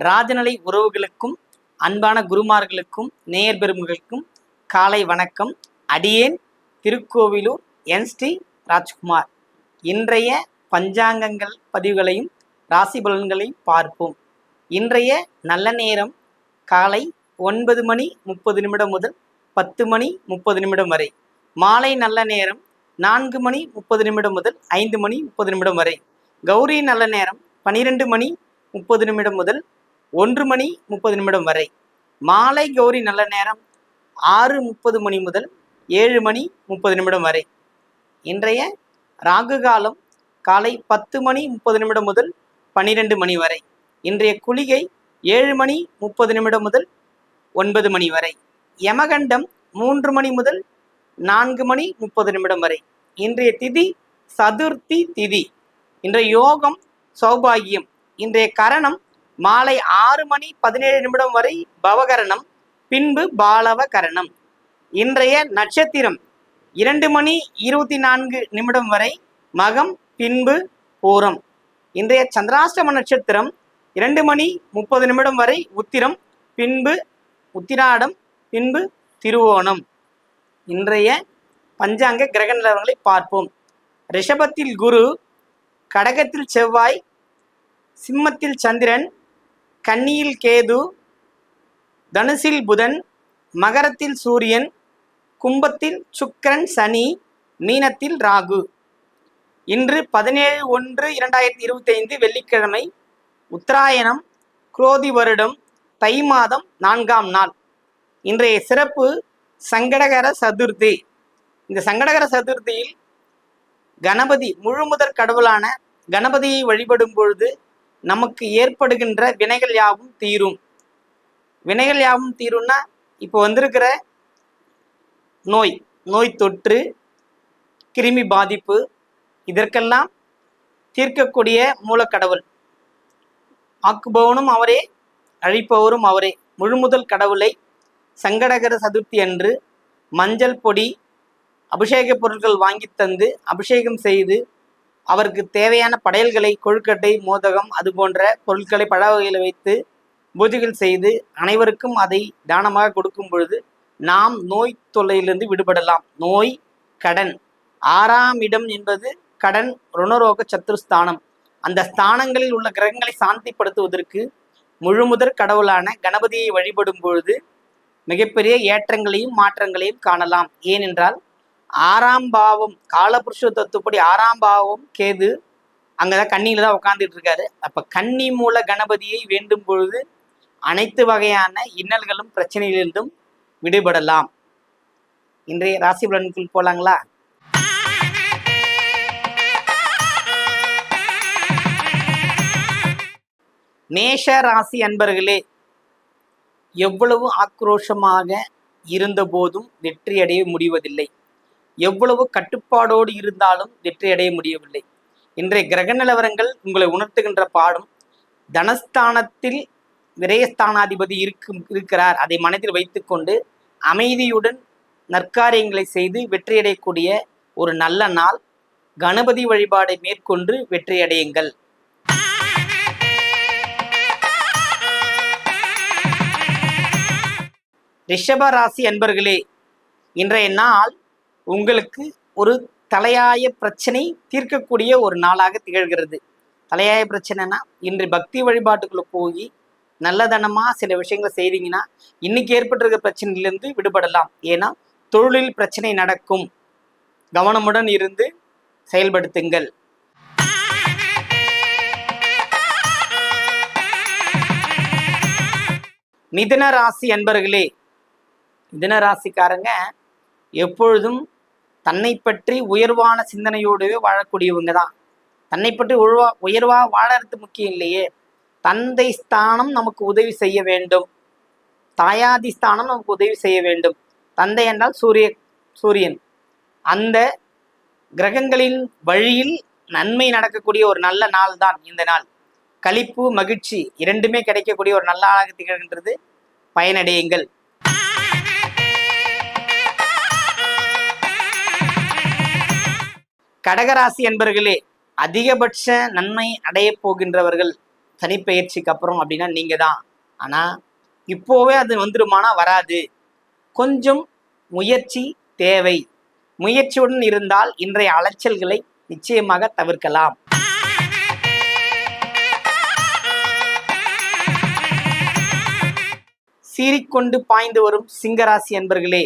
ராஜநிலை உறவுகளுக்கும் அன்பான குருமார்களுக்கும் நேயர் பெருமகளுக்கும் காலை வணக்கம். அடியேன் திருக்கோவிலூர் என். ஸ்ரீ. ராஜ்குமார். இன்றைய பஞ்சாங்கங்கள் பதிவுகளையும் ராசி பலன்களையும் பார்ப்போம். இன்றைய நல்ல நேரம் காலை ஒன்பது மணி முப்பது நிமிடம் முதல் பத்து மணி முப்பது நிமிடம் வரை. மாலை நல்ல நேரம் நான்கு மணி முப்பது நிமிடம் முதல் ஐந்து மணி முப்பது நிமிடம் வரை. கௌரி நல்ல நேரம் பனிரெண்டு மணி முப்பது நிமிடம் முதல் ஒன்று மணி முப்பது நிமிடம் வரை. மாலை கௌரி நல்ல நேரம் ஆறு முப்பது மணி முதல் ஏழு மணி முப்பது நிமிடம் வரை. இன்றைய ராகு காலம் காலை பத்து மணி முப்பது நிமிடம் முதல் பன்னிரெண்டு மணி வரை. இன்றைய குளிகை ஏழு மணி முப்பது நிமிடம் முதல் ஒன்பது மணி வரை. யமகண்டம் மூன்று மணி முதல் நான்கு மணி முப்பது நிமிடம் வரை. இன்றைய திதி சதுர்த்தி திதி. இன்றைய யோகம் சௌபாகியம். இன்றைய கரணம் மாலை ஆறு மணி பதினேழு நிமிடம் வரை பவகரணம் பின்பு பாலவ கரணம் இன்றைய நட்சத்திரம் இரண்டு மணி இருபத்தி நான்கு நிமிடம் வரை மகம் பின்பு பூரம். இன்றைய சந்திராஷ்டம நட்சத்திரம் இரண்டு மணி முப்பது நிமிடம் வரை உத்திரம் பின்பு உத்திராடம் பின்பு திருவோணம். இன்றைய பஞ்சாங்க கிரக நிலவரங்களை பார்ப்போம். ரிஷபத்தில் குரு கடகத்தில் செவ்வாய் சிம்மத்தில் சந்திரன் கன்னியில் கேது தனுசில் புதன் மகரத்தில் சூரியன் கும்பத்தில் சுக்கிரன் சனி மீனத்தில் ராகு. இன்று பதினேழு ஒன்று இரண்டாயிரத்தி இருபத்தி ஐந்து வெள்ளிக்கிழமை உத்தராயணம் குரோதி வருடம் தை மாதம் நான்காம் நாள். இன்றைய சிறப்பு சங்கடகர சதுர்த்தி. இந்த சங்கடகர சதுர்த்தியில் கணபதி முழுமுதற் கடவுளான கணபதியை வழிபடும் பொழுது நமக்கு ஏற்படுகின்ற வினைகள் யாவும் தீரும். வினைகள் யாவும் தீரும்னா இப்போ வந்திருக்கிற நோய் நோய் தொற்று கிருமி பாதிப்பு இதற்கெல்லாம் தீர்க்கக்கூடிய மூலக்கடவுள். ஆக்குபவனும் அவரே அழிப்பவரும் அவரே. முழுமுதல் கடவுளை சங்கடகர சதுர்த்தி அன்று மஞ்சள் பொடி அபிஷேக பொருட்கள் வாங்கி தந்து அபிஷேகம் செய்து அவருக்கு தேவையான படையல்களை கொழுக்கட்டை மோதகம் அது போன்ற பொருட்களை பழ வகையில் வைத்து பூஜைகள் செய்து அனைவருக்கும் அதை தானமாக கொடுக்கும் பொழுது நாம் நோய் தொல்லையிலிருந்து விடுபடலாம். நோய் கடன். ஆறாம் இடம் என்பது கடன் ருணரோக சத்துருஸ்தானம் அந்த ஸ்தானங்களில் உள்ள கிரகங்களை சாந்திப்படுத்துவதற்கு முழுமுதற் கடவுளான கணபதியை வழிபடும் பொழுது மிகப்பெரிய ஏற்றங்களையும் மாற்றங்களையும் காணலாம். ஏனென்றால் ஆறாம் பாவம் காலபுருஷ தத்துப்படி ஆறாம் பாவம் கேது அங்கதான் கண்ணியில தான் உட்காந்துட்டு இருக்காரு. அப்ப கன்னி மூல கணபதியை வேண்டும் பொழுது அனைத்து வகையான இன்னல்களும் பிரச்சனைகளிலிருந்தும் விடுபடலாம். இன்றைய ராசி பலனுக்குள் போலாங்களா? மேஷ ராசி அன்பர்களே எவ்வளவு ஆக்ரோஷமாக இருந்தபோதும் வெற்றியடைய முடிவதில்லை. எவ்வளவு கட்டுப்பாடோடு இருந்தாலும் வெற்றியடைய முடியவில்லை. இன்றைய கிரக நிலவரங்கள் உங்களை உணர்த்துகின்ற பாடம். தனஸ்தானத்தில் விரயஸ்தானாதிபதி இருக்கும் இருக்கிறார். அதை மனதில் வைத்துக்கொண்டு அமைதியுடன் நற்காரியங்களை செய்து வெற்றியடையக்கூடிய ஒரு நல்ல நாள். கணபதி வழிபாடை மேற்கொண்டு வெற்றியடையுங்கள். ரிஷப ராசி அன்பர்களே இன்றைய நாள் உங்களுக்கு ஒரு தலையாய பிரச்சனை தீர்க்கக்கூடிய ஒரு நாளாக திகழ்கிறது. தலையாய பிரச்சனைனா இன்று பக்தி வழிபாட்டுக்குள்ள போய் நல்லதனமாக சில விஷயங்களை செய்தீங்கன்னா இன்னைக்கு ஏற்பட்டிருக்க பிரச்சனையிலிருந்து விடுபடலாம். ஏன்னா தொழிலில் பிரச்சனை நடக்கும். கவனமுடன் இருந்து செயல்படுத்துங்கள். மிதன ராசி அன்பர்களே மிதன ராசிக்காரங்க எப்பொழுதும் தன்னை பற்றி உயர்வான சிந்தனையோடவே வாழக்கூடியவங்க தான். தன்னை பற்றி உயர்வா உயர்வா வாழறது முக்கியம் இல்லையே. தந்தை ஸ்தானம் நமக்கு உதவி செய்ய வேண்டும். தாயாதி ஸ்தானம் நமக்கு உதவி செய்ய வேண்டும். தந்தை என்றால் சூரிய சூரியன். அந்த கிரகங்களின் வழியில் நன்மை நடக்கக்கூடிய ஒரு நல்ல நாள் தான் இந்த நாள். களிப்பு மகிழ்ச்சி இரண்டுமே கிடைக்கக்கூடிய ஒரு நல்ல ஆளாக திகழ்கின்றது. பயனடையுங்கள். கடகராசி என்பர்களே அதிகபட்ச நன்மை அடைய போகின்றவர்கள் தனிப்பெயர்ச்சிக்கு அப்புறம் அப்படின்னா நீங்க தான் ஆனா இப்போவே அது வந்துருமானா வராது. கொஞ்சம் முயற்சி தேவை. முயற்சியுடன் இருந்தால் இன்றைய அலைச்சல்களை நிச்சயமாக தவிர்க்கலாம். சீறிக்கொண்டு பாய்ந்து வரும் சிங்கராசி என்பர்களே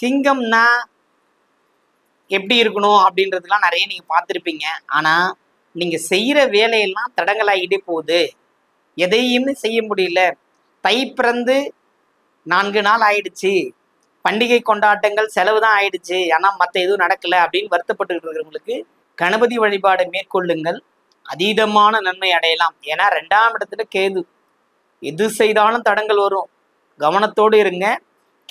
சிங்கம்னா எப்படி இருக்கணும் அப்படின்றதுலாம் நிறைய நீங்க பார்த்துருப்பீங்க. ஆனா நீங்க செய்யற வேலையெல்லாம் தடங்கலாகிட்டே போகுது. எதையுமே செய்ய முடியல. தை பிறந்து நான்கு நாள் ஆயிடுச்சு. பண்டிகை கொண்டாட்டங்கள் செலவு தான் ஆயிடுச்சு. ஆனால் மற்ற எதுவும் நடக்கல அப்படின்னு வருத்தப்பட்டு இருக்கிறவங்களுக்கு கணபதி வழிபாடை மேற்கொள்ளுங்கள். அதீதமான நன்மை அடையலாம். ஏன்னா ரெண்டாம் இடத்துல கேது. எது செய்தாலும் தடங்கள் வரும். கவனத்தோடு இருங்க.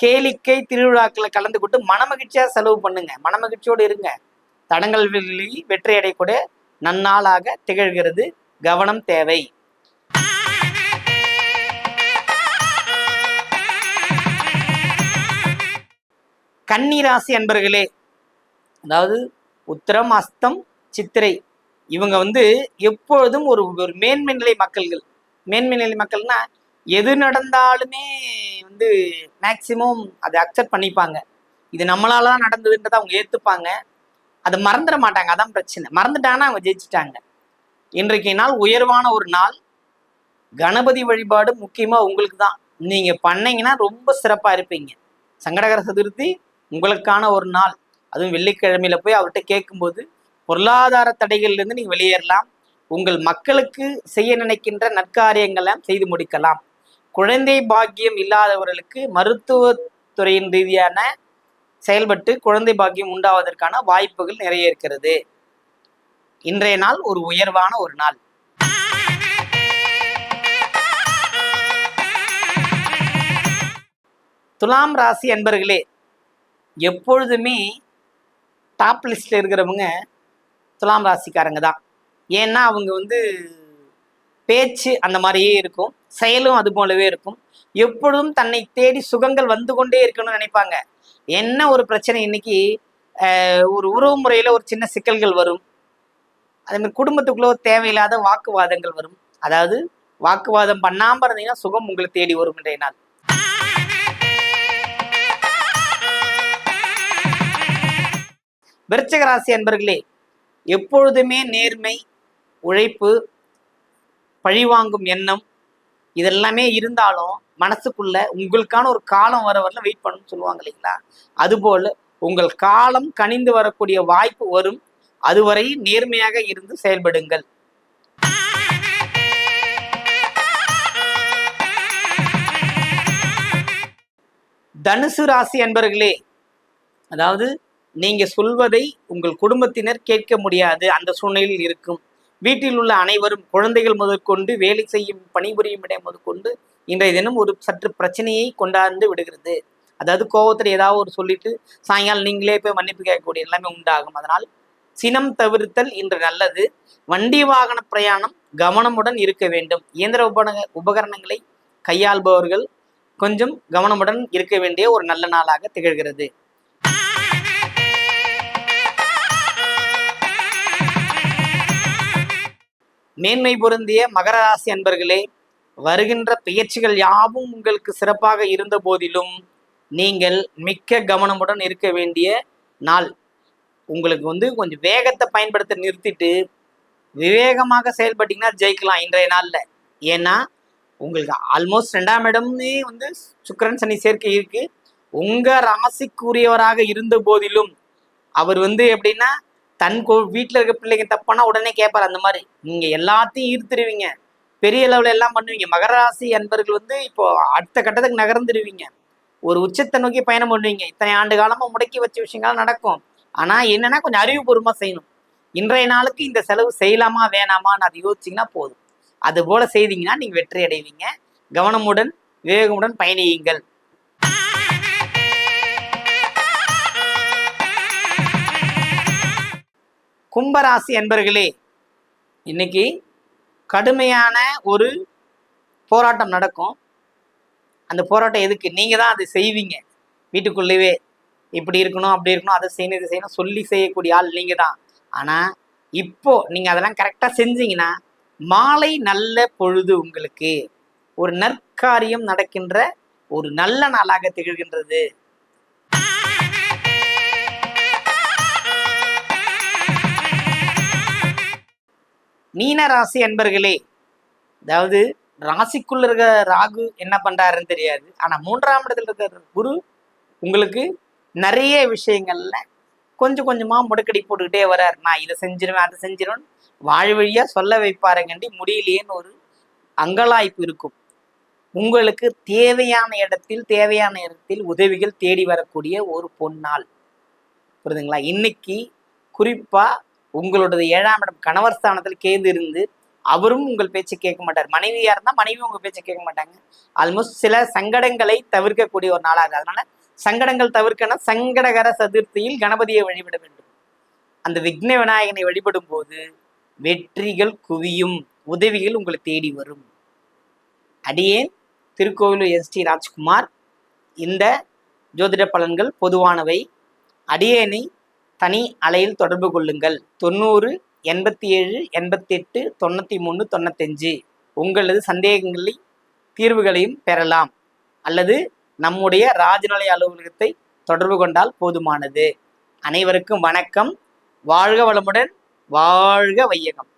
கேளிக்கை திருவிழாக்களை கலந்து கொண்டு மனமகிழ்ச்சியா செலவு பண்ணுங்க. மனமகிழ்ச்சியோடு இருங்க. தடங்கள் வெள்ளி வெற்றி அடையக்கூடிய நன்னாளாக திகழ்கிறது கவனம் தேவை. கன்னிராசி அன்பர்களே அதாவது உத்திரம் அஸ்தம் சித்திரை இவங்க வந்து எப்பொழுதும் ஒரு ஒரு மேன்மை நிலை மக்கள்கள். மேன்மை நிலை மக்கள்னா எது நடந்தாலுமே வந்து மேக்சிமம் அதை அக்செப்ட் பண்ணிப்பாங்க. இது நம்மளால தான் நடந்ததுன்றதை அவங்க ஏற்றுப்பாங்க அதை மறந்துட மாட்டாங்க. அதான் பிரச்சனை. மறந்துட்டாங்கன்னா அவங்க ஜெயிச்சிட்டாங்க. இன்றைக்கு நாள் உயர்வான ஒரு நாள். கணபதி வழிபாடு முக்கியமாக உங்களுக்கு தான். நீங்கள் பண்ணீங்கன்னா ரொம்ப சிறப்பாக இருப்பீங்க. சங்கடகர சதுர்த்தி உங்களுக்கான ஒரு நாள். அதுவும் வெள்ளிக்கிழமையில போய் அவர்கிட்ட கேட்கும்போது பொருளாதார தடைகள்லேருந்து நீங்கள் வெளியேறலாம். உங்கள் மக்களுக்கு செய்ய நினைக்கின்ற நற்காரியங்களை செய்து முடிக்கலாம். குழந்தை பாக்கியம் இல்லாதவர்களுக்கு மருத்துவத்துறையின் ரீதியான செயல்பட்டு குழந்தை பாக்கியம் உண்டாவதற்கான வாய்ப்புகள் நிறைய இருக்கிறது. இன்றைய நாள் ஒரு உயர்வான ஒரு நாள். துலாம் ராசி அன்பர்களே எப்பொழுதுமே டாப் லிஸ்ட்ல இருக்கிறவங்க துலாம் ராசிக்காரங்க தான். ஏன்னா அவங்க வந்து பேச்சு அந்த மாதிரியே இருக்கும். செயலும் அது போலவே இருக்கும். எப்பொழுதும் தன்னை தேடி சுகங்கள் வந்து கொண்டே இருக்கணும்னு நினைப்பாங்க. என்ன ஒரு பிரச்சனை இன்னைக்கு ஒரு உறவு முறையில ஒரு சின்ன சிக்கல்கள் வரும். அதே மாதிரி குடும்பத்துக்குள்ள ஒரு தேவையில்லாத வாக்குவாதங்கள் வரும். அதாவது வாக்குவாதம் பண்ணாம இருந்தீங்கன்னா சுகம் உங்களை தேடி வரும் இன்றைய நாள். விருச்சிக ராசி அன்பர்களே எப்பொழுதுமே நேர்மை உழைப்பு பழிவாங்கும் எண்ணம் இதெல்லாமே இருந்தாலும் மனசுக்குள்ள உங்களுக்கான ஒரு காலம் வர வரல வெயிட் பண்ணணும்னு சொல்லுவாங்க இல்லைங்களா? அதுபோல் உங்கள் காலம் கனிந்து வரக்கூடிய வாய்ப்பு வரும். அதுவரை நேர்மையாக இருந்து செயல்படுங்கள். தனுசு ராசி அன்பர்களே அதாவது நீங்க சொல்வதை உங்கள் குடும்பத்தினர் கேட்க முடியாது. அந்த சூழ்நிலையில் இருக்கும். வீட்டில் உள்ள அனைவரும் குழந்தைகள் முதற்கொண்டு வேலை செய்யும் பணிபுரியும் இடம் முதற்கொண்டு இன்றைய தினம் ஒரு சற்று பிரச்சனையை கொண்டாந்து விடுகிறது. அதாவது கோவத்தில் ஏதாவது ஒரு சொல்லிட்டு சாயங்காலம் நீங்களே போய் மன்னிப்பு கேட்கக்கூடிய எல்லாமே உண்டாகும். அதனால் சினம் தவிர்த்தல் இன்று நல்லது. வண்டி வாகன பிரயாணம் கவனமுடன் இருக்க வேண்டும். இயந்திர உபகரண உபகரணங்களை கையாள்பவர்கள் கொஞ்சம் கவனமுடன் இருக்க வேண்டிய ஒரு நல்ல நாளாக திகழ்கிறது. மேன்மை பொருந்திய மகர ராசி அன்பர்களே வருகின்ற பெயர்ச்சிகள் யாவும் உங்களுக்கு சிறப்பாக இருந்த போதிலும் நீங்கள் மிக்க கவனமுடன் இருக்க வேண்டிய நாள். உங்களுக்கு வந்து கொஞ்சம் வேகத்தை பயன்படுத்த நிறுத்திட்டு விவேகமாக செயல்பட்டீங்கன்னா ஜெயிக்கலாம் இன்றைய நாளில். ஏன்னா உங்களுக்கு ஆல்மோஸ்ட் ரெண்டாம் இடம்னே வந்து சுக்கிரன் சனி சேர்க்கை இருக்கு. உங்க ராசிக்குரியவராக இருந்த போதிலும் அவர் வந்து எப்படின்னா தன் கோ வீட்டில் இருக்க பிள்ளைங்க தப்பானா உடனே கேட்பார் அந்த மாதிரி. நீங்கள் எல்லாத்தையும் ஈர்த்துருவீங்க. பெரிய லெவலில் எல்லாம் பண்ணுவீங்க. மகர ராசி அன்பர்கள் வந்து இப்போ அடுத்த கட்டத்துக்கு நகர்ந்துருவீங்க. ஒரு உச்சத்தை நோக்கி பயணம் பண்ணுவீங்க. இத்தனை ஆண்டு காலமாக முடக்கி வச்ச விஷயங்கள் நடக்கும். ஆனால் என்னென்னா கொஞ்சம் அறிவுபூர்வமாக செய்யணும். இன்றைய நாளுக்கு இந்த செலவு செய்யலாமா வேணாமான்னு அதை யோசிச்சிங்கன்னா போதும். அதுபோல் செய்தீங்கன்னா நீங்கள் வெற்றி அடைவீங்க. கவனமுடன் விவேகமுடன் பயணியுங்கள். கும்பராசி என்பர்களே இன்னைக்கு கடுமையான ஒரு போராட்டம் நடக்கும். அந்த போராட்டம் எதுக்கு? நீங்கள் தான் அதை செய்வீங்க. வீட்டுக்குள்ளேயே இப்படி இருக்கணும் அப்படி இருக்கணும் அதை செய்யணும் இதை செய்யணும் சொல்லி செய்யக்கூடிய ஆள் நீங்கள் தான். ஆனால் இப்போ நீங்கள் அதெல்லாம் கரெக்டாக செஞ்சீங்கன்னா மாலை நல்ல பொழுது உங்களுக்கு. ஒரு நற்காரியம் நடக்கின்ற ஒரு நல்ல நாளாக திகழ்கின்றது. மீன ராசி அன்பர்களே அதாவது ராசிக்குள்ள இருக்க ராகு என்ன பண்றாருன்னு தெரியாது. ஆனா மூன்றாம் இடத்துல இருக்கிற குரு உங்களுக்கு நிறைய விஷயங்கள்ல கொஞ்சம் கொஞ்சமா முடக்கடி போட்டுக்கிட்டே வர்றார் நான் இதை செஞ்சிருவேன் அதை செஞ்சிருவேன் வாழ் வழியா சொல்ல வைப்பாருங்கண்டி. முடியலையேன்னு ஒரு அங்கலாய்ப்பு இருக்கும். உங்களுக்கு தேவையான இடத்தில் தேவையான இடத்தில் உதவிகள் தேடி வரக்கூடிய ஒரு பொன்னாள். புரியுதுங்களா? இன்னைக்கு குறிப்பா உங்களோட ஏழாம் இடம் கணவர் ஸ்தானத்தில் கேது இருந்து அவரும் உங்கள் பேச்சை கேட்க மாட்டார். மனைவியா இருந்தால் மனைவி உங்க பேச்சை கேட்க மாட்டாங்க. ஆல்மோஸ்ட் சில சங்கடங்களை தவிர்க்கக்கூடிய ஒரு நாளாக அதனால சங்கடங்கள் தவிர்க்கணும். சங்கடகர சதுர்த்தியில் கணபதியை வழிபட வேண்டும். அந்த விக்ன விநாயகனை வழிபடும் போது வெற்றிகள் குவியும். உதவிகள் உங்களை தேடி வரும். அடியேன் திருக்கோவிலூர் எஸ் டி ராஜ்குமார். இந்த ஜோதிட பலன்கள் பொதுவானவை. அடியேனை தனி அலையில் தொடர்பு கொள்ளுங்கள். தொண்ணூறு எண்பத்தி ஏழு எண்பத்தெட்டு தொண்ணூற்றி மூணு தொண்ணூத்தஞ்சு. உங்களது சந்தேகங்களை தீர்வுகளையும் பெறலாம். அல்லது நம்முடைய ராஜநிலை அலுவலகத்தை தொடர்பு கொண்டால் போதுமானது. அனைவருக்கும் வணக்கம். வாழ்க வளமுடன் வாழ்க வையகம்.